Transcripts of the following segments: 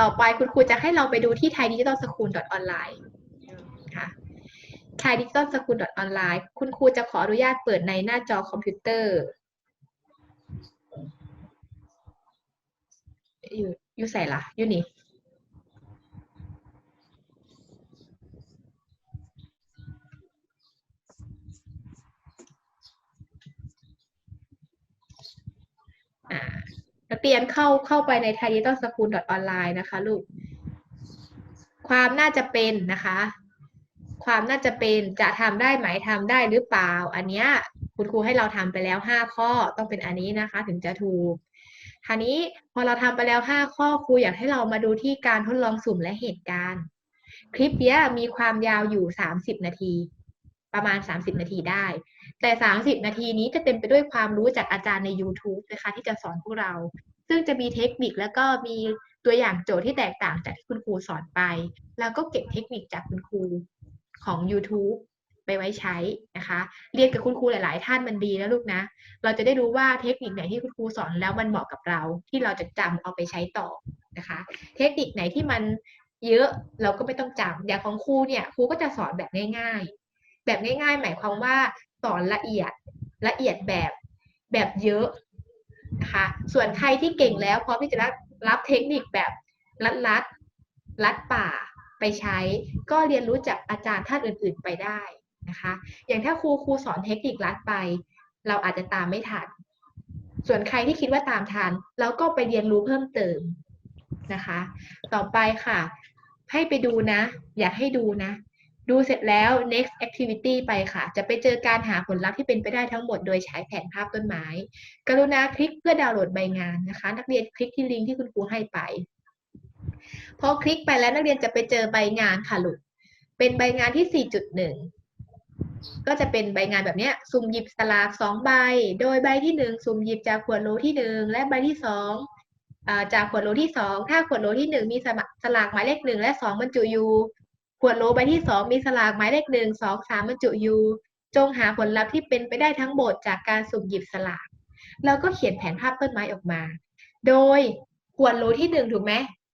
ต่อไปคุณครูจะให้เราไปดูที่ thai digital school online ค่ะ thai digital school online คุณครูจะขออนุญาตเปิดในหน้าจอคอมพิวเตอร์ อยู่อยู่ใส่ละอยู่นี่อ่า นักเรียนเข้าเข้าไปใน t h a i d i g i t a l s c h o o l online นะคะลูก ความน่าจะเป็นนะคะ ความน่าจะเป็นจะทำได้ไหมทำได้หรือเปล่า อันเนี้ยคุณครูให้เราทำไปแล้วห้าข้อต้องเป็นอันนี้นะคะ ถึงจะถูกทีนี้พอเราทำไปแล้วห้าข้อครูอยากให้เรามาดูที่การทดลองสุ่มและเหตุการณ์ คลิปเนี้ยมีความยาวอยู่สามสิบนาที ประมาณสามสิบนาทีได้ แต่สามสิบนาทีนี้จะเต็มไปด้วยความรู้จากอาจารย์ใน YouTube นะคะที่จะสอนพวกเรา ซึ่งจะมีเทคนิคแล้วก็มีตัวอย่างโจทย์ที่แตกต่างจากที่คุณครูสอนไป แล้วก็เก็บเทคนิคจากคุณครูของ YouTube ไปไว้ใช้นะคะ เรียนกับคุณครูหลาย ๆ ท่านมันดีนะลูกนะ เราจะได้รู้ว่าเทคนิคไหนที่คุณครูสอนแล้วมันเหมาะกับเรา ที่เราจะจำเอาไปใช้ต่อนะคะ เทคนิคไหนที่มันเยอะเราก็ไม่ต้องจำอย่างของครูเนี่ยครูก็จะสอนแบบง่าย ๆ แบบง่าย ๆ หมายความว่าสอนละเอียดละเอียดแบบแบบเยอะนะคะส่วนใครที่เก่งแล้วพร้อมที่จะรับรับเทคนิคแบบลัดลัดๆลัดป่าไปใช้ ก็เรียนรู้จากอาจารย์ท่านอื่น ๆไปได้นะคะ อย่างถ้าครูครูสอนเทคนิคลัดไป เราอาจจะตามไม่ทันส่วนใครที่คิดว่าตามทันเราก็ไปเรียนรู้เพิ่มเติมนะคะ ต่อไปค่ะ ให้ไปดูนะ อยากให้ดูนะ ดูเสร็จแล้ว next activity ไปค่ะ จะไปเจอการหาผลลัพธ์ที่เป็นไปได้ทั้งหมดโดยใช้แผนภาพต้นไม้ กรุณาคลิกเพื่อดาวน์โหลดใบงานนะคะ นักเรียนคลิกที่ลิงก์ที่คุณครูให้ไป พอคลิกไปแล้วนักเรียนจะไปเจอใบงานค่ะลูก เป็นใบงานที่ 4.1 ก็จะเป็นใบงานแบบเนี้ยสุ่มหยิบสลากสองใบ โดยใบที่หนึ่งสุ่มหยิบจากขวดโหลที่หนึ่งและใบที่สองจากขวดโหลที่สองถ้าขวดโหลที่หนึ่งมีสมสลากหมายเลขหนึ่งและสองบรรจุอยู่ ขวดโหลใบที่สองมีสลากหมายเลขหนึ่งสองสามบรรจุอยู่ จงหาผลลัพธ์ที่เป็นไปได้ทั้งหมดจากการสุ่มหยิบสลากแล้วก็เขียนแผนภาพต้นไม้ออกมา โดยขวดโหลที่หนึ่งถูกไหม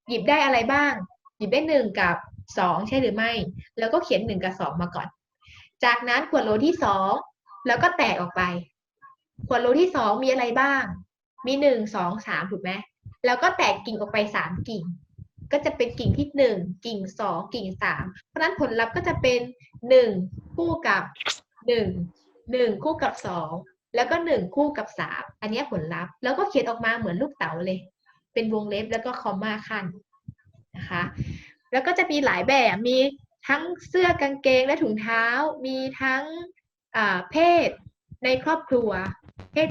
หยิบได้อะไรบ้าง หยิบได้หนึ่งกับสองใช่หรือไม่ แล้วก็เขียนหนึ่งกับสองมาก่อน จากนั้นขวดโหลที่สองแล้วก็แตกออกไป ขวดโหลที่สองมีอะไรบ้าง มีหนึ่งสองสามถูกไหมแล้วก็แตกกิ่งออกไปสามกิ่ง ก็จะเป็นกิ่งที่หนึ่งกิ่งสองกิ่งสามเพราะนั้นผลลัพธ์ก็จะเป็นหนึ่งคู่กับหนึ่งหนึ่งคู่กับสองแล้วก็หนึ่งคู่กับสามอันนี้ผลลัพธ์ แล้วก็เขียนออกมาเหมือนลูกเต๋าเลย เป็นวงเล็บแล้วก็คอมมาขั้นนะคะ แล้วก็จะมีหลายแบบ มีทั้งเสื้อกางเกงและถุงเท้า มีทั้งเพศในครอบครัว เพศ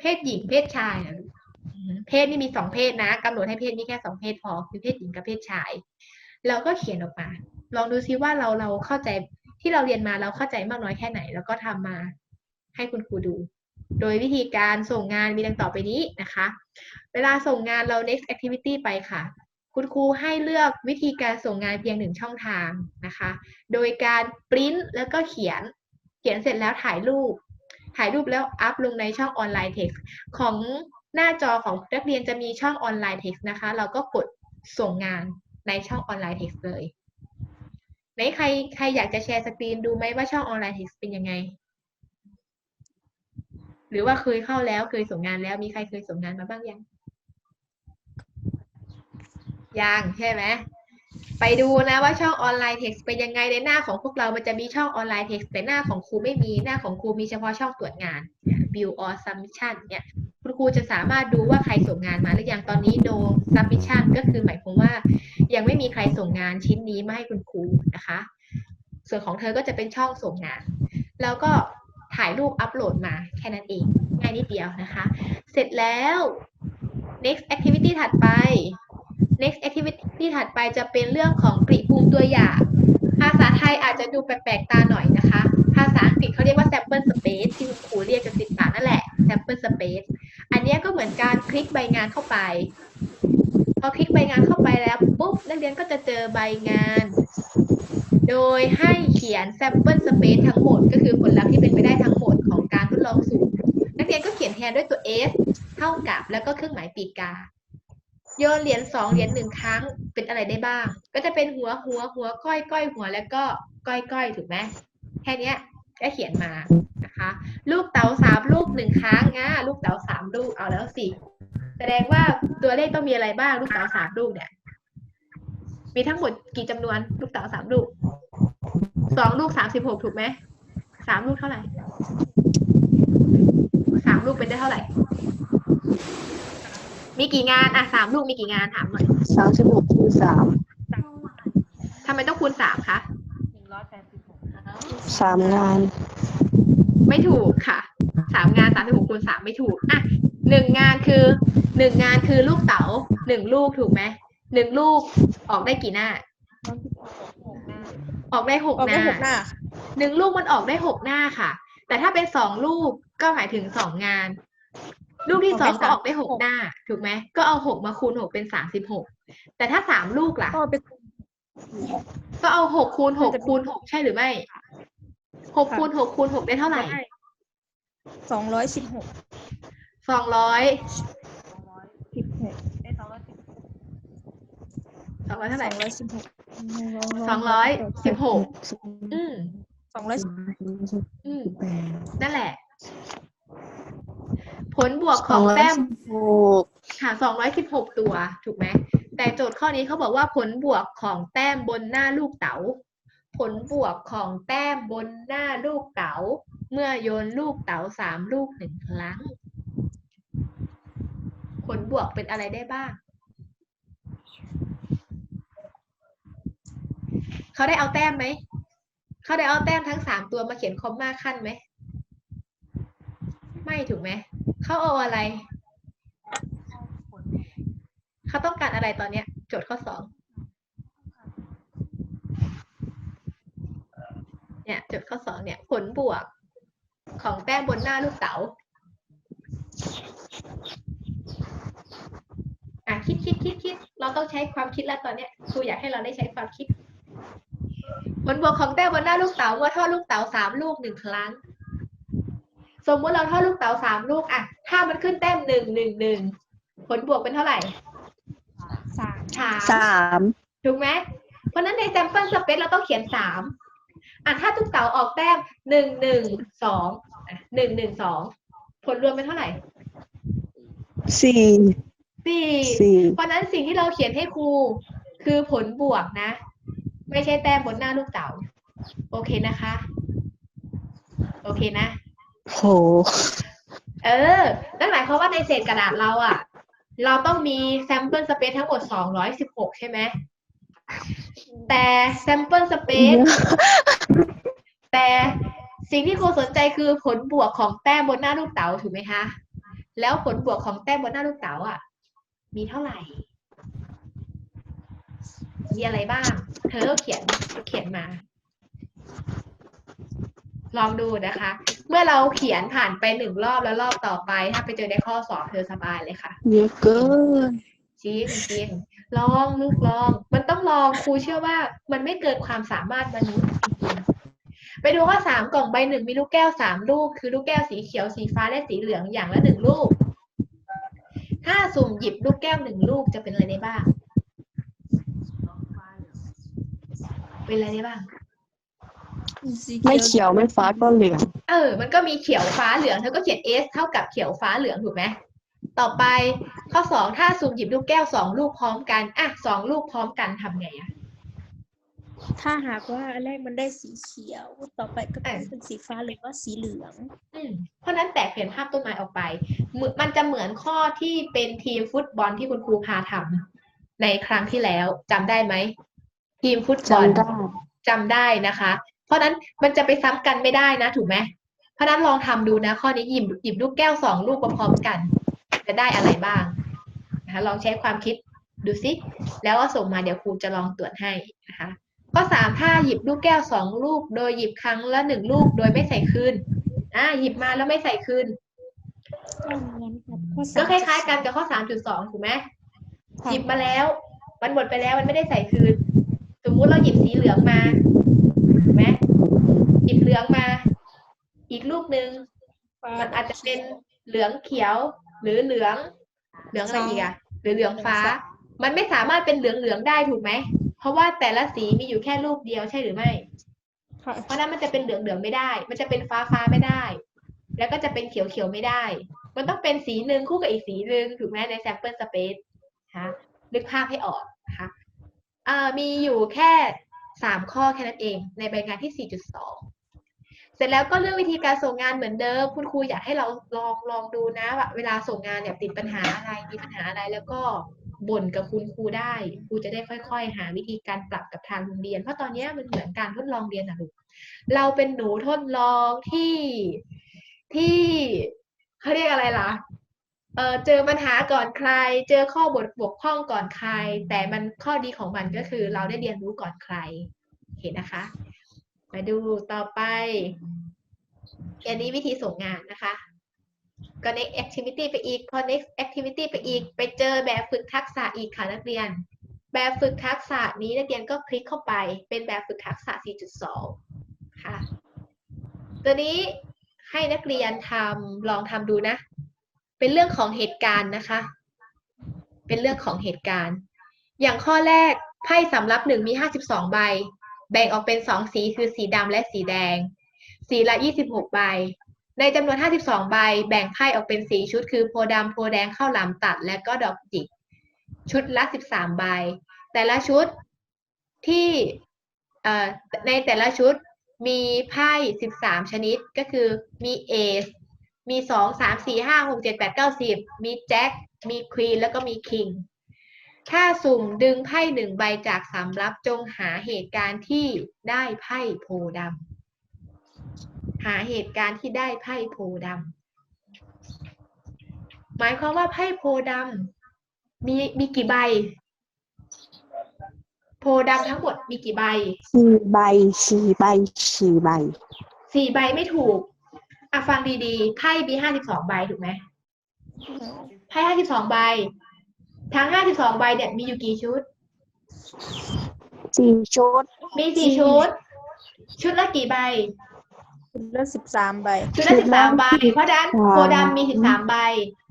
เพศหญิงเพศชายนะลูก เพศนี่มีสองเพศนะกำหนดให้เพศมีแค่สองเพศพอคือเพศหญิงกับเพศชาย เราก็เขียนออกมา ลองดูซิว่าเราเราเข้าใจที่เราเรียนมาเราเข้าใจมากน้อยแค่ไหน แล้วก็ทำมาให้คุณครูดู โดยวิธีการส่งงานมีดังต่อไปนี้นะคะ เวลาส่งงานเรา next activity ไปค่ะ คุณครูให้เลือกวิธีการส่งงานเพียงหนึ่งช่องทางนะคะ โดยการปริ้นแล้วก็เขียน เขียนเสร็จแล้วถ่ายรูป ถ่ายรูปแล้วอัพลงในช่องออนไลน์ text ของ หน้าจอของนักเรียนจะมีช่องออนไลน์ text นะคะ เราก็กดส่งงานในช่องออนไลน์ text เลยไหนใครใครอยากจะแชร์สกรีนดูไหมว่าช่องออนไลน์ text เป็นยังไง หรือว่าเคยเข้าแล้วเคยส่งงานแล้วมีใครเคยส่งงานมาบ้างยังยังใช่ไหมไปดูนะว่าช่องออนไลน์ text เป็นยังไงในหน้าของพวกเรา มันจะมีช่องออนไลน์ text แต่หน้าของครูไม่มีหน้าของครูมีเฉพาะช่องตรวจงาน view or submission เนี่ย คุณครูจะสามารถดูว่าใครส่งงานมาหรือยังตอนนี้ no submission ก็คือหมายความว่า ยังไม่มีใครส่งงานชิ้นนี้มาให้คุณครูนะคะ ส่วนของเธอก็จะเป็นช่องส่งงาน แล้วก็ถ่ายรูปอัปโหลดมาแค่นั้นเอง ง่ายนิดเดียวนะคะ เสร็จแล้ว next activity ถัดไป next activity ถัดไปจะเป็นเรื่องของกริภูมิตัวอย่าง ภาษาไทยอาจจะดูแปลกๆตาหน่อยนะคะ ภาษาอังกฤษเขาเรียกว่า sample space ที่คุณครูเรียกกันติดปากนั่นแหละ sample space อันนี้ก็เหมือนการคลิกใบงานเข้าไป พอคลิกใบงานเข้าไปแล้วปุ๊บนักเรียนก็จะเจอใบงาน โดยให้เขียน sample space ทั้งหมด ก็คือผลลัพธ์ที่เป็นไปได้ทั้งหมดของการทดลองสูตรนักเรียนก็เขียนแทนด้วยตัว s เท่ากับแล้วก็เครื่องหมายปีกกาโยนเหรียญสองเหรียญหนึ่งครั้งเป็นอะไรได้บ้าง ก็จะเป็นหัวหัวหัวก้อยก้อยหัวแล้วก็ก้อยก้อยถูกไหมแค่นี้ก็เขียนมา นะคะ ลูกเต๋าสามลูกหนึ่งครั้งอะลูกเต๋าสามลูกเอาแล้วสิแสดงว่าตัวเลขต้องมีอะไรบ้างลูกเต๋าสามลูกเนี่ย มีทั้งหมดกี่จำนวน ลูกเต๋าสามลูกสองลูกสามสิบหกถูกไหมสามลูกเท่าไหร่สามลูกเป็นได้เท่าไหร่ มีกี่งานอะสามลูกมีกี่งานถามหน่อยสามสิบหกคูณสามทำไมต้องคูณสามคะสามงาน ไม่ถูกค่ะสามงานสามสิบหกคูณสามไม่ถูกอะหนึ่งงานคือหนึ่งงานคือลูกเต๋าหนึ่งลูกถูกไหมหนึ่งลูกออกได้กี่หน้า ออกได้หกออกหได้น้าหกหน้าหนึ่งลูกมันออกได้หกหน้าค่ะ แต่ถ้าเป็นสองลูกก็หมายถึงสองงาน ลูกที่สองก็ออกได้หกหน้า ถูกไหมก็เอาหกมาคูณหกเป็นสามสิบหกแต่ถ้าสามลูกล่ะก็เป็นก็เอาหกคูณหกมันจะคูณหกใช่หรือไม่ หกค่ะคูณหกคูณหกได้เท่าไหร่สองร้อยสิบหกสองร้อยสิบหกสองร้อยสเท่าไหร่องร้อยสิบหกสองร้อยสิบหกอืมสองร้อยอืมนั่นแหละ ผลบวกของแต้มหกค่ะสองร้อยสิบหกตัว ถูกไหม แต่โจทย์ข้อนี้เขาบอกว่าผลบวกของแต้มบนหน้าลูกเต๋า ผลบวกของแต้มบนหน้าลูกเต๋า เมื่อโยนลูกเต๋าสามลูกหนึ่งครั้ง ผลบวกเป็นอะไรได้บ้าง เขาได้เอาแต้มไหม เขาได้เอาแต้มทั้งสามตัวมาเขียนคอมมาขั้นไหม ไม่ถูกไหม เขาเอาอะไร เขาต้องการอะไรตอนเนี้ย โจทย์ข้อสอง เนี่ยโจทย์ข้อสองเนี่ยผลบวกของแต้มบนหน้าลูกเต๋าอะคิดคิดคิดคิดเราต้องใช้ความคิดแล้วตอนเนี้ยครูอยากให้เราได้ใช้ความคิด ผลบวกของแต้มบนหน้าลูกเต๋าเมื่อทอดลูกเต๋าสามลูกหนึ่งครั้ง สมมติเราทอดลูกเต๋าสามลูกอะถ้ามันขึ้นแต้มหนึ่งหนึ่งหนึ่งผลบวกเป็นเท่าไหร่สามสามสามถูกไหมเพราะฉะนั้นใน sample space เราต้องเขียนสาม อะถ้าทุกเต๋าออกแต้มหนึ่งหนึ่งสองหนึ่งหนึ่งสองผลรวมเป็นเท่าไหร่สี่สี่สี่เพราะฉะนั้นสิ่งที่เราเขียนให้ครู คือผลบวกนะ ไม่ใช่แต้มบนหน้าลูกเต๋าโอเคนะคะ โอเคนะโหเออนั่นหมายความว่าในเศษกระดาษเราอะเราต้องมี sample space ทั้งหมด216ใช่ไหม แต่ sample space แต่สิ่งที่ครูสนใจคือผลบวกของแต้มบนหน้าลูกเต๋าถูกไหมคะ แล้วผลบวกของแต้มบนหน้าลูกเต๋าอะ มีเท่าไหร่ มีอะไรบ้าง เธอก็เขียนเขียนมา ลองดูนะคะ เมื่อเราเขียนผ่านไปหนึ่งรอบแล้วรอบต่อไป ถ้าไปเจอในข้อสอบเธอสบายเลยค่ะ เยอะเกินจริงจริง ลองลูกลอง มันต้องลองครูเชื่อว่า มันไม่เกินความสามารถมนุษย์จริงๆไปดูข้อสามกล่องใบหนึ่งมีลูกแก้วสามลูก คือลูกแก้วสีเขียวสีฟ้าและสีเหลืองอย่างละหนึ่งลูก ถ้าสุ่มหยิบลูกแก้วหนึ่งลูกจะเป็นอะไรได้บ้าง เป็นอะไรได้บ้างสีไม่เขียวไม่ฟ้าก็เหลือง เออ มันก็มีเขียวฟ้าเหลืองเธอก็เขียน S เท่ากับเขียวฟ้าเหลืองถูกไหม ต่อไปข้อสองถ้าสุ่มหยิบลูกแก้วสองลูกพร้อมกันอะสองลูกพร้อมกันทำไงอะถ้าหากว่าอันแรกมันได้สีเขียว ต่อไปก็ต้องเป็นสีฟ้าหรือว่าสีเหลือง อืมเพราะฉะนั้นแตกเปลี่ยนภาพต้นไม้ออกไปเหมือนมันจะเหมือนข้อที่เป็นทีมฟุตบอลที่คุณครูพาทำในครั้งที่แล้วจำได้ไหม ทีมฟุตบอล จำได้ จำได้นะคะ เพราะฉะนั้นมันจะไปซ้ำกันไม่ได้นะ ถูกไหม เพราะฉะนั้นลองทำดูนะ ข้อนี้หยิบหยิบลูกแก้วสองลูกมาพร้อมกัน จะได้อะไรบ้างนะคะลองใช้ความคิดดูซิ แล้วก็ส่งมาเดี๋ยวครูจะลองตรวจให้นะคะข้อสามถ้าหยิบลูกแก้วสองลูก โดยหยิบครั้งละหนึ่งลูกโดยไม่ใส่คืนอ่าหยิบมาแล้วไม่ใส่คืนก็เหมือนกับข้อก็สามคล้ายๆกันกับข้อสามจุดสองถูกไหมค่ะหยิบมาแล้ว มันหมดไปแล้วมันไม่ได้ใส่คืน สมมุติเราหยิบสีเหลืองมาถูกไหมหยิบเหลืองมา อีกลูกหนึ่งมันอาจจะเป็นเหลืองเขียว หรือเหลืองเหลืองอะไรอีกอะหรือเหลืองฟ้า มันไม่สามารถเป็นเหลืองๆได้ถูกไหม เพราะว่าแต่ละสีมีอยู่แค่รูปเดียวใช่หรือไม่ค่ะเพราะฉะนั้นมันจะเป็นเหลืองๆไม่ได้ มันจะเป็นฟ้าฟ้าๆไม่ได้ แล้วก็จะเป็นเขียวๆไม่ได้ มันต้องเป็นสีหนึ่งคู่กับอีกสีหนึ่งถูกไหมใน sample space นะคะนึกภาพให้ออกนะคะอ่ามีอยู่แค่สามข้อแค่นั้นเอง ในใบงานที่ 4.2เสร็จแล้วก็เรื่องวิธีการส่งงานเหมือนเดิม คุณครูอยากให้เราลองลองดูนะว่าเวลาส่งงานเนี่ยติดปัญหาอะไรมีปัญหาอะไรแล้วก็บ่นกับคุณครูได้ครูจะได้ค่อย ๆ หาวิธีการปรับกับทางโรงเรียน เพราะตอนนี้มันเหมือนการทดลองเรียนนะลูกเราเป็นหนูทดลองที่ที่เขาเรียกอะไรล่ะเออเจอปัญหาก่อนใคร เจอข้อบทบกพร่องก่อนใคร แต่มันข้อดีของมันก็คือเราได้เรียนรู้ก่อนใครเห็นนะคะ มาดูต่อไปอันนี้วิธีส่งงานนะคะก็ next activity ไปอีกพอ next activity ไปอีก ไปเจอแบบฝึกทักษะอีกค่ะนักเรียน แบบฝึกทักษะนี้นักเรียนก็คลิกเข้าไป เป็นแบบฝึกทักษะ 4.2 ค่ะ ตัวนี้ให้นักเรียนทำลองทำดูนะ เป็นเรื่องของเหตุการณ์นะคะ เป็นเรื่องของเหตุการณ์ อย่างข้อแรกไพ่สำรับหนึ่งมี 52 ใบ แบ่งออกเป็น 2 สีคือสีดำและสีแดง สีละ 26 ใบ ในจำนวน 52 ใบ แบ่งไพ่ออกเป็น4ชุดคือโพดำโพแดงข้าวหลามตัด และก็ดอกจิก ชุดละ 13 ใบ แต่ละชุดที่ในแต่ละชุดมีไพ่ 13 ชนิดก็คือมีเอสมี 2 3 4 5 6 7 8 9 10 มีแจ็ค มีควีน แล้วก็มีคิง ถ้าสุ่มดึงไพ่หนึ่งใบจากสำรับจงหาเหตุการณ์ที่ได้ไพ่โพธิ์ดำหาเหตุการณ์ที่ได้ไพ่โพธิ์ดำหมายความว่าไพ่โพธิ์ดำมีมีกี่ใบ โพธิ์ดำทั้งหมดมีกี่ใบสี่ใบสี่ใบสี่ใบสี่ใบไม่ถูกอะฟังดีๆไพ่มีห้าสิบสองใบถูกไหมไพ่ห้าสิบสองใบ ทั้งห้าสิบสองใบเนี่ยมีอยู่กี่ชุด สี่ชุดมีสี่ชุด ชุดละกี่ใบ แล้วสิบสามใบ ชุดละสิบสามใบ เพราะฉะนั้น13โพธิ์ดำมีสิบสามใบ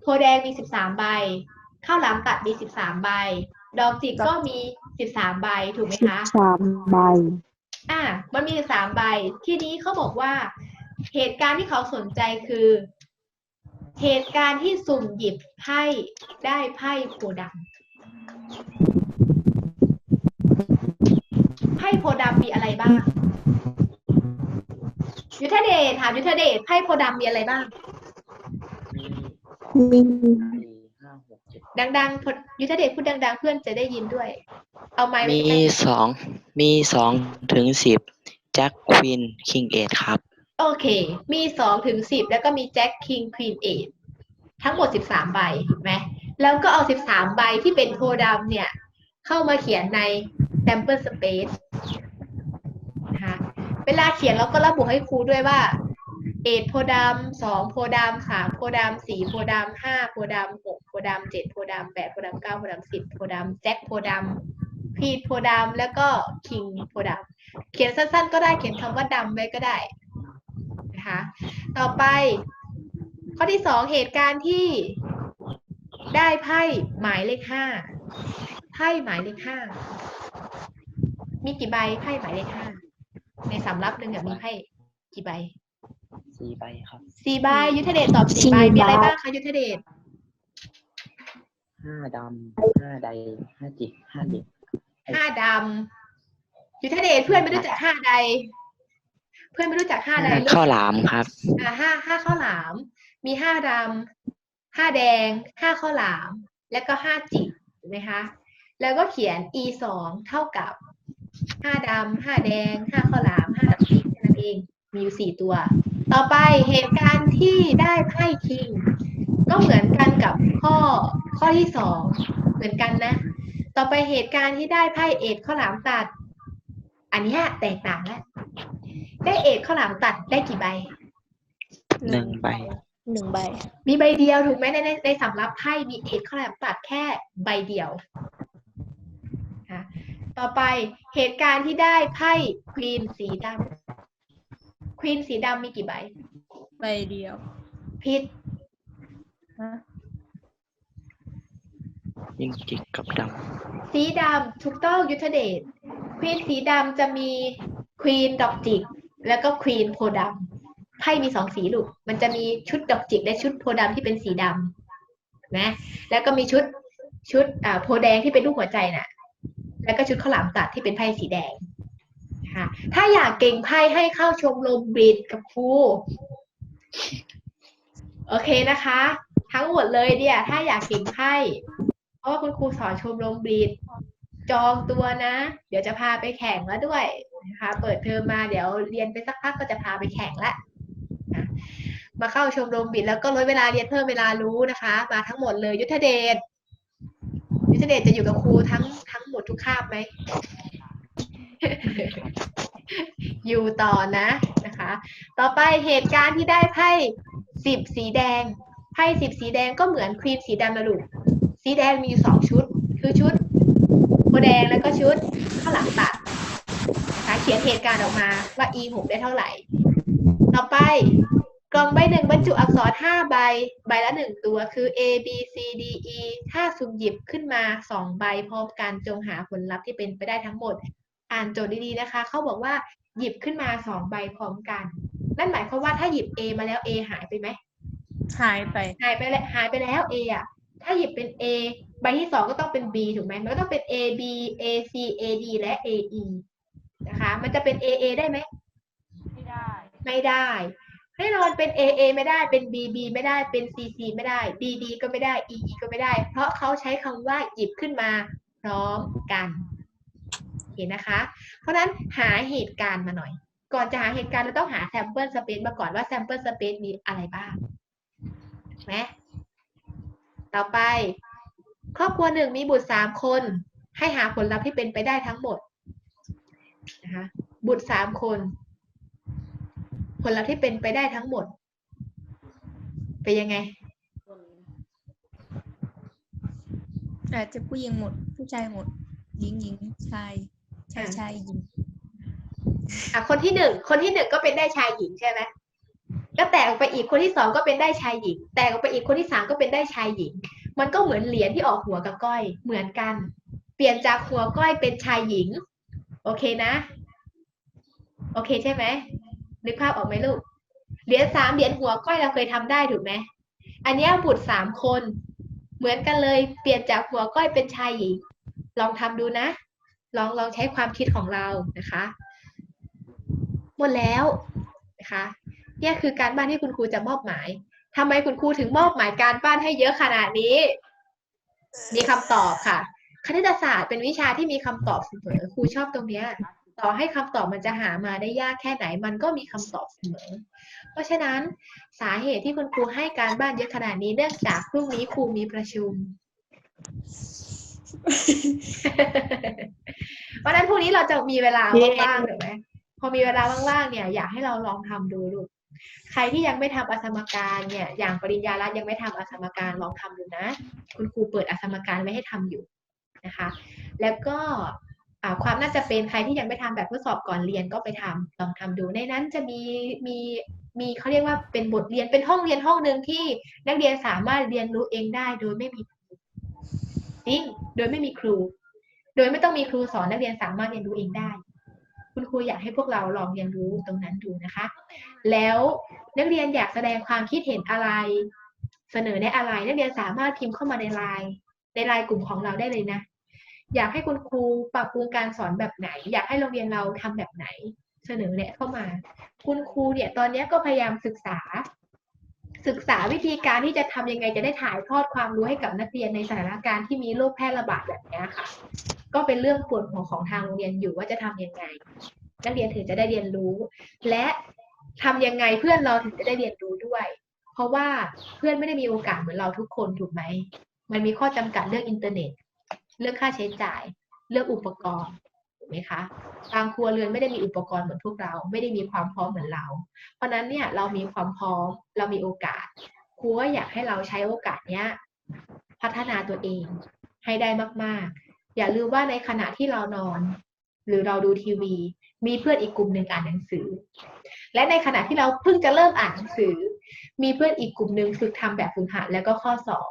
โพธิ์แดงมีสิบสามใบ ข้าวหลามตัดมีสิบสามใบ ดอกจิกก็มีสิบสามใบถูกไหมสิบคะ สามใบ อะมันมีสามใบ ที่นี้เขาบอกว่า เหตุการณ์ที่เขาสนใจคือ เหตุการณ์ที่สุ่มหยิบไพ่ได้ไพ่โพธิ์ดำไพ่โพธิ์ดำมีอะไรบ้าง ยุทธเดชถามยุทธเดชไพ่โพธิ์ดำมีอะไรบ้าง มีมีสี่ห้าหกเจ็ดดังๆพอยุทธเดชพูดดัง ๆ เพื่อนจะได้ยินด้วย เอาไม้มีไว้ใกล้สองมีสองถึงสิบแจ็คควีนคิงเอทครับ โอเค มีสองถึงสิบแล้วก็มีแจ็คคิงควีนเอททั้งหมดสิบสามใบถูกไหมแล้วก็เอาสิบสามใบที่เป็นโพดำเนี่ย เข้ามาเขียนใน sample space นะคะเวลาเขียนเราก็ระบุให้ครูด้วยว่าเอทโพดำสองโพดำสามโพดำสี่โพดำห้าโพดำหกโพดำเจ็ดโพดำแปดโพดำเก้าโพดำสิบโพดำแจ็คโพดำพีทโพดำแล้วก็คิงโพดำเขียนสั้นๆ ก็ได้เขียนคำว่าดำไว้ก็ได้ นะคะ ต่อไป ข้อที่สองเหตุการณ์ที่ได้ไพ่หมายเลขห้าไพ่หมายเลขห้ามีกี่ใบไพ่หมายเลขห้าในสำรับหนึ่งอะมีไพ่กี่ใบสี่ใบครับสี่ใบยุทธเดชตอบสี่สี่ใบมีอะไรใบบ้างคะยุทธเดชห้าดำห้าใดห้าจิกห้าเด็กห้าดำยุทธเดชเพื่อนไม่รู้จักห้าใด เพื่อนไม่รู้จักห้าใดลูกข้าวหลามครับอ่าห้าห้าข้าวหลาม มีห้าดำห้าแดงห้าข้าวหลาม แล้วก็ห้าจิกถูกไหมคะ แล้วก็เขียน e สองเท่ากับห้าดำห้าแดงห้าข้าวหลามห้าดำจิกแค่นั้นเองมีอยู่สี่ตัว ต่อไปเหตุการณ์ที่ได้ไพ่คิง ก็เหมือนกันกับข้อข้อที่สองเหมือนกันนะ ต่อไปเหตุการณ์ที่ได้ไพ่เอ็ดข้าวหลามตัด อันเนี้ยแตกต่างแล้ว ได้เอ็ดข้าวหลามตัดได้กี่ใบ หนึ่งใบ หนึ่งใบ มีใบเดียวถูกไหมในในในสำรับไพ่มีเอ็ดข้าวหลามตัดแค่ใบเดียวค่ะต่อไปเหตุการณ์ที่ได้ไพ่ควีนสีดำควีนสีดำมีกี่ใบ ใบเดียวผิดฮะยิงจิกกับดสีดำถูกต้องยุทธเดชควีนสีดำจะมีควีนดอกจิก แล้วก็ควีนโพดำไพ่มีสองสีลูก มันจะมีชุดดอกจิกและชุดโพดำที่เป็นสีดำนะ แล้วก็มีชุดชุดอ่าโพแดงที่เป็นรูปหัวใจน่ะ แล้วก็ชุดข้าวหลามตัดที่เป็นไพ่สีแดงค่ะ ถ้าอยากเก่งไพ่ให้เข้าชมรมบรีดกับครูโอเคนะคะ ทั้งหมดเลยเนี่ย ถ้าอยากเก่งไพ่เพราะว่าคุณครูสอนชมรมบรีดจองตัวนะ เดี๋ยวจะพาไปแข่งแล้วด้วย นะคะเปิดเทอมมาเดี๋ยวเรียนไปสักพักก็จะพาไปแข่งละนะมาเข้าชมรมบิดแล้วก็ลดเวลาเรียนเพิ่มเวลารู้นะคะ มาทั้งหมดเลยยุทธเดชยุทธเดชจะอยู่กับครูทั้งทั้งหมดทุกคาบไหมอยู่ต่อนะนะคะ ต่อไปเหตุการณ์ที่ได้ไพ่สิบสีแดงไพ่สิบสีแดงก็เหมือนควีนสีดำนะลูกสีแดงมีอยู่สองชุด คือชุดโพธิ์แดงแล้วก็ชุดข้าวหลังตัด ขียนเหตุการณ์ออกมาว่า e หกได้เท่าไหร่ ต่อไปกล่องใบหนึ่งบรรจุอักษรห้าใบ ใบละหนึ่งตัวคือ a b c d e ถ้าสุ่มหยิบขึ้นมาสองใบพร้อมกันจงหาผลลัพธ์ที่เป็นไปได้ทั้งหมด อ่านโจทย์ดีๆนะคะ เขาบอกว่าหยิบขึ้นมาสองใบพร้อมกัน นั่นหมายความว่าถ้าหยิบ a มาแล้ว a หายไปไหมหายไปหายไปแล้วหายไปแล้ว A อะถ้าหยิบเป็น A ใบที่สองก็ต้องเป็น B ถูกไหมมันก็ต้องเป็น A B A C A D และ A E นะคะ มันจะเป็น A A ได้ไหมไม่ได้ ไม่ได้แน่นอนเป็น A A ไม่ได้เป็น B B ไม่ได้เป็น C C ไม่ได้ D D ก็ไม่ได้ E E ก็ไม่ได้ เพราะเขาใช้คำว่าหยิบขึ้นมาพร้อมกันเห็นนะคะ เพราะฉะนั้นหาเหตุการณ์มาหน่อย ก่อนจะหาเหตุการณ์เราต้องหา sample space มาก่อนว่า sample space มีอะไรบ้างไหมต่อไป ครอบครัวหนึ่งมีบุตรสามคน ให้หาผลลัพธ์ที่เป็นไปได้ทั้งหมด นะคะบุตรสามคน ผลลัพธ์ที่เป็นไปได้ทั้งหมด เป็นยังไง อาจจะผู้หญิงหมด ผู้ชายหมด หญิงหญิงชาย ชายอะชายหญิงอะคนที่หนึ่งคนที่หนึ่งก็เป็นได้ชายหญิงใช่ไหมก็แตกออกไปอีกคนที่สองก็เป็นได้ชายหญิง แตกออกไปอีกคนที่สามก็เป็นได้ชายหญิง มันก็เหมือนเหรียญที่ออกหัวกับก้อยเหมือนกัน เปลี่ยนจากหัวก้อยเป็นชายหญิง โอเคนะ โอเคใช่ไหมนึกภาพออกไหมลูกเหรียญสามเหรียญหัวก้อยเราเคยทำได้ถูกไหมอันนี้บุตรสามคน เหมือนกันเลยเปลี่ยนจากหัวก้อยเป็นชายหญิงลองทำดูนะ ลองลองใช้ความคิดของเรานะคะ หมดแล้วนะคะนี่คือการบ้านที่คุณครูจะมอบหมายทำไมคุณครูถึงมอบหมายการบ้านให้เยอะขนาดนี้ มีคำตอบค่ะ คณิตศาสตร์เป็นวิชาที่มีคำตอบเสมอครูชอบตรงเนี้ยต่อให้คำตอบมันจะหามาได้ยากแค่ไหนมันก็มีคำตอบเสมอ เพราะฉะนั้นสาเหตุที่คุณครูให้การบ้านเยอะขนาดนี้เนื่องจากพรุ่งนี้ครูมีประชุมเพราะฉะนั้นพรุ่งนี้เราจะมีเวลาว่างๆถูกไหมพอมีเวลาว่างๆเนี่ย อยากให้เราลองทำดูลูกใครที่ยังไม่ทำอสมการเนี่ย อย่างปริญญารัตยังไม่ทำอสมการลองทำดูนะ คุณครูเปิดอสมการไว้ให้ทำอยู่ นะคะ แล้วก็ความน่าจะเป็นใครที่ยังไม่ทำแบบทดสอบก่อนเรียนก็ไปทำลองทำดูในนั้นจะมีมีมีเขาเรียกว่าเป็นบทเรียนเป็นห้องเรียนห้องหนึ่งที่นักเรียนสามารถเรียนรู้เองได้โดยไม่มีครูจริงโดยไม่มีครู โดยไม่ต้องมีครูสอนนักเรียนสามารถเรียนรู้เองได้ คุณครูอยากให้พวกเราลองเรียนรู้ตรงนั้นดูนะคะ แล้วนักเรียนอยากแสดงความคิดเห็นอะไร เสนอในอะไรนักเรียนสามารถพิมพ์เข้ามาในไลน์ในไลน์กลุ่มของเราได้เลยนะ อยากให้คุณครูปรับปรุงการสอนแบบไหน อยากให้โรงเรียนเราทำแบบไหน เสนอแนะเข้ามา คุณครูเนี่ยตอนนี้ก็พยายามศึกษา ศึกษาวิธีการที่จะทำยังไงจะได้ถ่ายทอดความรู้ให้กับนักเรียนในสถานการณ์ที่มีโรคแพร่ระบาดแบบนี้ค่ะ ก็เป็นเรื่องปวดหัวของทางโรงเรียนอยู่ว่าจะทำยังไง นักเรียนถึงจะได้เรียนรู้ และทำยังไงเพื่อนเราถึงจะได้เรียนรู้ด้วย เพราะว่าเพื่อนไม่ได้มีโอกาสเหมือนเราทุกคนถูกไหมมันมีข้อจำกัดเรื่องอินเทอร์เน็ต เรื่องค่าใช้จ่ายเรื่องอุปกรณ์ถูกไหมคะบางครัวเรือนไม่ได้มีอุปกรณ์เหมือนพวกเรา ไม่ได้มีความพร้อมเหมือนเรา เพราะนั้นเนี่ยเรามีความพร้อมเรามีโอกาสครูก็อยากให้เราใช้โอกาสเนี้ยพัฒนาตัวเองให้ได้มาก ๆ อย่าลืมว่าในขณะที่เรานอน หรือเราดูทีวี มีเพื่อนอีกกลุ่มหนึ่งอ่านหนังสือ และในขณะที่เราเพิ่งจะเริ่มอ่านหนังสือ มีเพื่อนอีกกลุ่มหนึ่งฝึกทำแบบฝึกหัดแล้วก็ข้อสอบ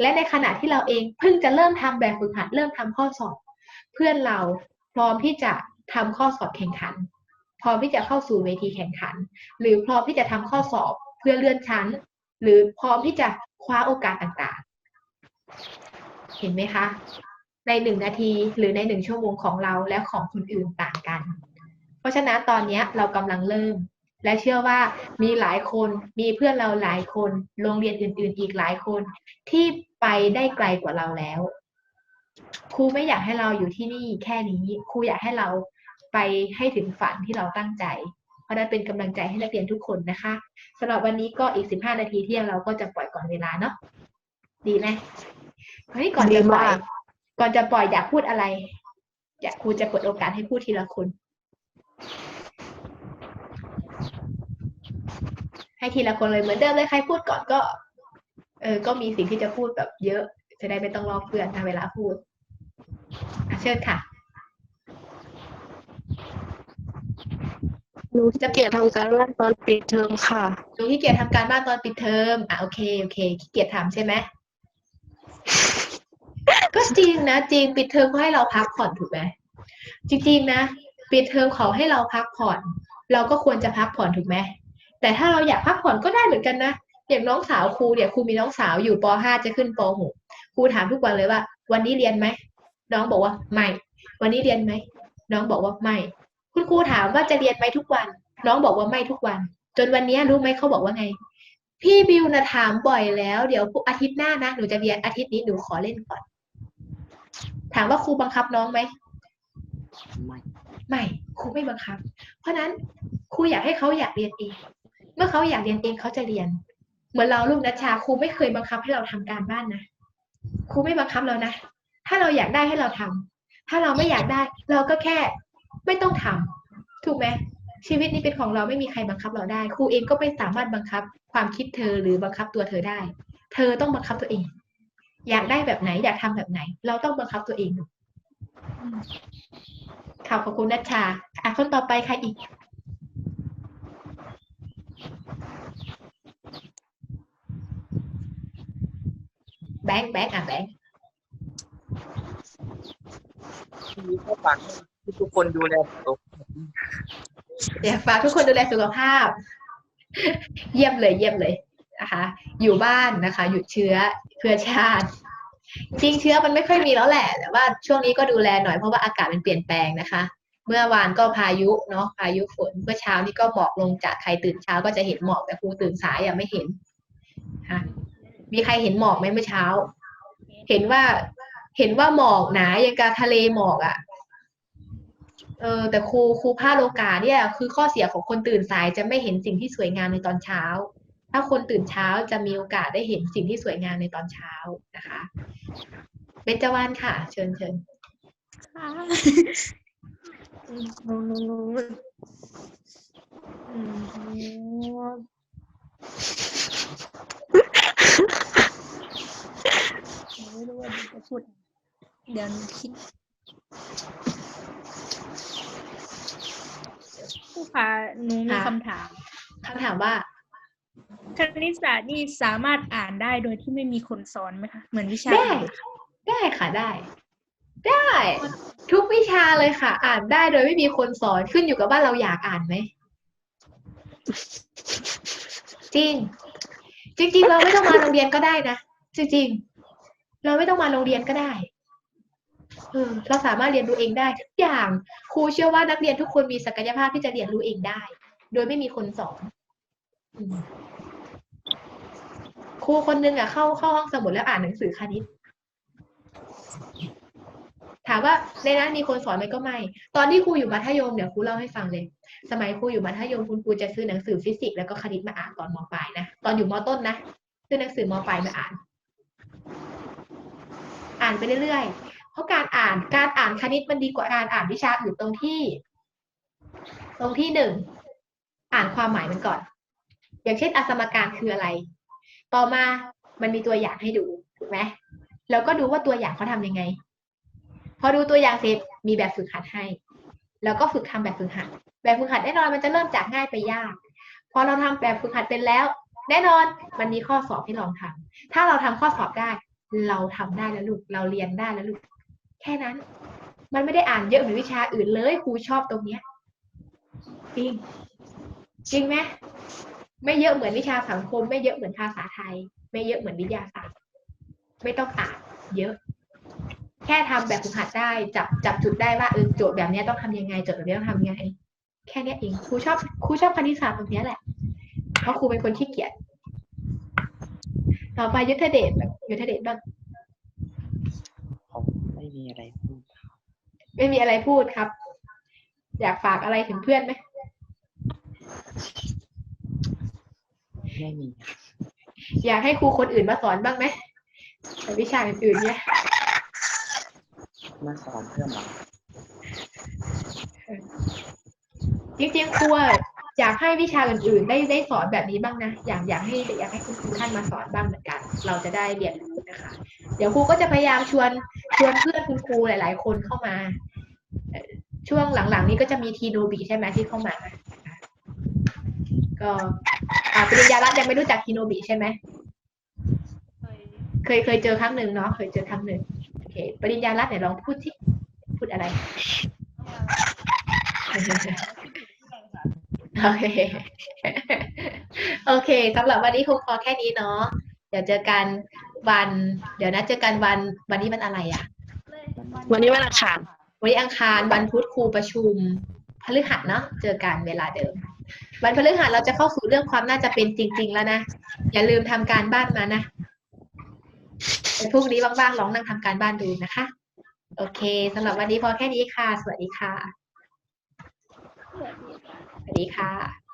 และในขณะที่เราเองเพิ่งจะเริ่มทำแบบฝึกหัดเริ่มทำข้อสอบ เพื่อนเราพร้อมที่จะทำข้อสอบแข่งขัน พร้อมที่จะเข้าสู่เวทีแข่งขัน หรือพร้อมที่จะทำข้อสอบเพื่อเลื่อนชั้น หรือพร้อมที่จะคว้าโอกาสต่างๆ เห็นไหมคะ ในหนึ่งนาทีหรือในหนึ่งชั่วโมงของเราและของคนอื่นต่างกัน เพราะฉะนั้นตอนนี้เรากำลังเริ่ม และเชื่อว่ามีหลายคนมีเพื่อนเราหลายคน โรงเรียนอื่น ๆ อีกหลายคน ที่ไปได้ไกลกว่าเราแล้ว ครูไม่อยากให้เราอยู่ที่นี่แค่นี้ครูอยากให้เราไปให้ถึงฝันที่เราตั้งใจ เพราะฉะนั้นเป็นกำลังใจให้นักเรียนทุกคนนะคะสำหรับวันนี้ก็อีก 15 นาทีเที่ยงเราก็จะปล่อยก่อนเวลาเนาะดีไหมเฮ้ยก่อนจะปล่อยก่อนจะปล่อยอยากพูดอะไร อยากครูจะเปิดโอกาสให้พูดทีละคน ให้ทีละคนเลยเหมือนเดิมเลยใครพูดก่อนก็ เออ ก็มีสิ่งที่จะพูดแบบเยอะ จะได้ไม่ต้องรอเพื่อนนะเวลาพูดอะเชิญค่ะหนูจะเกียรทำการบ้านตอนปิดเทอมค่ะหนูขี้เกียจทำการบ้านตอนปิดเทอมอะโอเคโอเคขี้เกียจทำใช่ไหมก็จริงนะจริงปิดเทอมเขาให้เราพักผ่อนถูกไหมจริงๆนะปิดเทอมเขาให้เราพักผ่อน เราก็ควรจะพักผ่อนถูกไหม แต่ถ้าเราอยากพักผ่อนก็ได้เหมือนกันนะอย่างน้องสาวครูเนี่ยครูมีน้องสาวอยู่ป .5 จะขึ้นป .6 ครูถามทุกวันเลยว่า วันนี้เรียนไหมน้องบอกว่าไม่วันนี้เรียนไหมน้องบอกว่าไม่ คุณครูถามว่าจะเรียนไหมทุกวัน น้องบอกว่าไม่ทุกวัน จนวันนี้รู้ไหมเขาบอกว่าไง พี่บิวนะถามบ่อยแล้ว เดี๋ยวพรุ่งอาทิตย์หน้านะหนูจะเรียนอาทิตย์นี้หนูขอเล่นก่อน ถามว่าครูบังคับน้องไหมไม่ไม่ครูไม่บังคับ เพราะฉะนั้นครูอยากให้เขาอยากเรียนเอง เมื่อเขาอยากเรียนเองเขาจะเรียน เหมือนเราลูกนัชชาครูไม่เคยบังคับให้เราทำการบ้านนะครูไม่บังคับเรานะ ถ้าเราอยากได้ให้เราทำถ้าเราไม่อยากได้ เราก็แค่ไม่ต้องทำถูกไหมชีวิตนี้เป็นของเราไม่มีใครบังคับเราได้ ครูเองก็ไม่สามารถบังคับ ความคิดเธอหรือบังคับตัวเธอได้ เธอต้องบังคับตัวเอง อยากได้แบบไหน อยากทำแบบไหน เราต้องบังคับตัวเองข่าวขอบคุณนัชชาอะคนต่อไปใครอีก แบงค์แบงค์อะแบงค์มีข้อฝากให้ทุกคนดูแลตัวเดี๋ยวฝากทุกคนดูแลสุขภาพ เยี่ยมเลยเยี่ยมเลยนะคะอยู่บ้านนะคะ หยุดเชื้อเพื่อชาติ จริงเชื้อมันไม่ค่อยมีแล้วแหละ แต่ว่าช่วงนี้ก็ดูแลหน่อยเพราะว่าอากาศมันเปลี่ยนแปลงนะคะ เมื่อวานก็พายุเนาะพายุฝนเมื่อเช้านี่ก็หมอกลงจากใครตื่นเช้าก็จะเห็นหมอกแต่ครูตื่นสายยังไม่เห็นค่ะ มีใครเห็นหมอกไหมเมื่อเช้า เห็นว่าเห็นว่าหมอกหนาอย่างกับทะเลหมอกอะ่ะ เออ แต่ครูครูพลาดโอกาสเนี่ย คือข้อเสียของคนตื่นสายจะไม่เห็นสิ่งที่สวยงามในตอนเช้า ถ้าคนตื่นเช้าจะมีโอกาสได้เห็นสิ่งที่สวยงามในตอนเช้านะคะเบญจวรรณค่ะ เชิญเชิญค่ะหนูหนูหนูอืม หนูไม่รู้ว่าหนูจะพูดอะไรเดี๋ยวหนูคิดผู้ค่ะหนูมีค่ะ คำถาม คำถามว่า คณิตศาสตร์นี่สามารถอ่านได้โดยที่ไม่มีคนสอนไหมคะ เหมือนวิชาได้ อื่นได้ค่ะได้ ได้ ทุกวิชาเลยค่ะ อ่านได้โดยไม่มีคนสอนขึ้นอยู่กับว่าเราอยากอ่านไหม จริง จริง ๆ เราไม่ต้องมาโรงเรียนก็ได้นะจริง ๆ เราไม่ต้องมาโรงเรียนก็ได้เออเราสามารถเรียนรู้เองได้ทุกอย่างครูเชื่อว่านักเรียนทุกคนมีศักยภาพที่จะเรียนรู้เองได้ โดยไม่มีคนสอนครูคนนึงอะเข้าเข้าห้องสมุดแล้วอ่านหนังสือคณิต ถามว่าในนั้นมีคนสอนไหมก็ไม่ ตอนที่ครูอยู่มัธยมเดี๋ยวครูเล่าให้ฟังเลย สมัยครูอยู่มัธยมคุณครูจะซื้อหนังสือฟิสิกส์แล้วก็คณิตมาอ่านตอนมปลายนะ ตอนอยู่มต้นนะ ซื้อหนังสือมปลายมาอ่าน อ่านไปเรื่อยๆ เพราะการอ่านการอ่านคณิตมันดีกว่าการอ่านวิชาอื่นตรงที่ ตรงที่หนึ่งอ่านความหมายมันก่อน อย่างเช่นอสมการคืออะไร ต่อมามันมีตัวอย่างให้ดูถูกไหมแล้วก็ดูว่าตัวอย่างเขาทำยังไง พอดูตัวอย่างเสร็จมีแบบฝึกหัดให้ แล้วก็ฝึกทำแบบฝึกหัด แบบฝึกหัดแน่นอนมันจะเริ่มจากง่ายไปยากพอเราทำแบบฝึกหัดเป็นแล้ว แน่นอนมันมีข้อสอบให้ลองทำถ้าเราทำข้อสอบได้ เราทำได้แล้วลูกเราเรียนได้แล้วลูกแค่นั้น มันไม่ได้อ่านเยอะเหมือนวิชาอื่นเลยครูชอบตรงเนี้ยจริงจริงไหมไม่เยอะเหมือนวิชาสังคม ไม่เยอะเหมือนภาษาไทย ไม่เยอะเหมือนวิทยาศาสตร์ ไม่ต้องอ่านเยอะ แค่ทำแบบฝึกหัดได้จับจับจุดได้ว่าเออโจทย์แบบเนี้ยต้องทำยังไงโจทย์แบบนี้ต้องทำยังไง แค่เนี้ยเองครูชอบครูชอบคณิตศาสตร์ตรงเนี้ยแหละเพราะครูเป็นคนขี้เกียจต่อไปยุทธเดชแบบยุทธเดชบ้างผมไม่มีอะไรพูดไม่มีอะไรพูดครับ อยากฝากอะไรถึงเพื่อนไหมไม่มีอยากให้ครูคนอื่นมาสอนบ้างไหมแต่วิชาอื่นๆเนี่ย มาสอนเพื่อนเราจริงๆครูอะอยากให้วิชาอื่นๆ ได้ได้สอนแบบนี้บ้างนะ อยากอยากให้อยากให้คุณครูท่านมาสอนบ้างเหมือนกัน เราจะได้เรียนรู้นะคะ เดี๋ยวครูก็จะพยายามชวนชวนเพื่อนคุณครูหลาย ๆ คนเข้ามา ช่วงหลังๆ นี้ก็จะมีทีโนบิใช่ไหมที่เข้ามา ก็อ่าปริญญารัตน์ยังไม่รู้จักทีโนบิใช่ไหมเคยเคยเจอครั้งหนึ่งเนาะเคยเจอครั้งหนึ่ง เคปริญญารัตน์ไหนลองพูดสิพูดอะไรโอเคโอเคสำหรับวันนี้คงพอแค่นี้เนาะเดี๋ยวเจอกันวัน เดี๋ยวนะเจอกันวันวันนี้วันอะไรอะวันนี้วันอังคารวันนี้อังคารวันพุธครูประชุมพฤหัสเนาะเจอกันเวลาเดิม วันพฤหัสเราจะเข้าสู่เรื่องความน่าจะเป็นจริง ๆ แล้วนะอย่าลืมทำการบ้านมานะแต่ พรุ่งนี้ว่างๆลองนั่งทำการบ้านดูนะคะ โอเคสำหรับวันนี้พอแค่นี้ค่ะ สวัสดีค่ะ สวัสดีค่ะ